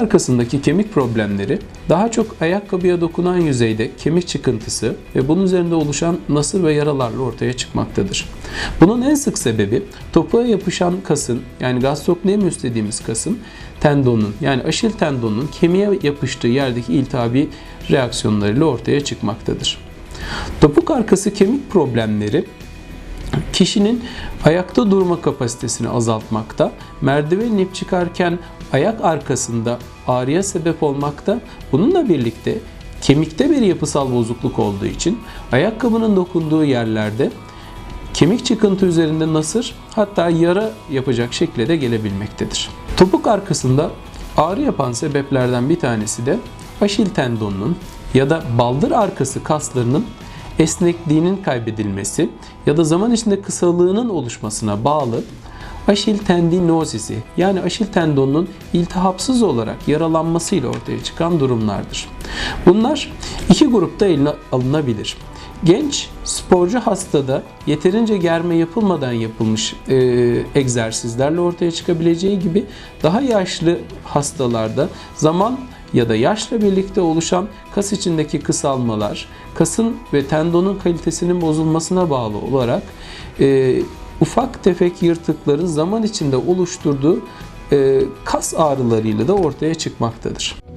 arkasındaki kemik problemleri daha çok ayakkabıya dokunan yüzeyde kemik çıkıntısı ve bunun üzerinde oluşan nasır ve yaralarla ortaya çıkmaktadır. Bunun en sık sebebi topuğa yapışan kasın yani gastrocnemius dediğimiz kasın tendonun yani aşil tendonun kemiğe yapıştığı yerdeki iltihabi reaksiyonlarıyla ortaya çıkmaktadır. Topuk arkası kemik problemleri kişinin ayakta durma kapasitesini azaltmakta, merdiven inip çıkarken ayak arkasında ağrıya sebep olmakta. Bununla birlikte kemikte bir yapısal bozukluk olduğu için ayakkabının dokunduğu yerlerde kemik çıkıntı üzerinde nasır hatta yara yapacak şekle de gelebilmektedir. Topuk arkasında ağrı yapan sebeplerden bir tanesi de aşil tendonunun ya da baldır arkası kaslarının esnekliğinin kaybedilmesi ya da zaman içinde kısalığının oluşmasına bağlı aşil tendinosisi yani aşil tendonunun iltihapsız olarak yaralanmasıyla ortaya çıkan durumlardır. Bunlar iki grupta eline alınabilir. Genç sporcu hastada yeterince germe yapılmadan yapılmış e, egzersizlerle ortaya çıkabileceği gibi daha yaşlı hastalarda zaman ya da yaşla birlikte oluşan kas içindeki kısalmalar, kasın ve tendonun kalitesinin bozulmasına bağlı olarak e, ufak tefek yırtıkların zaman içinde oluşturduğu e, kas ağrılarıyla da ortaya çıkmaktadır.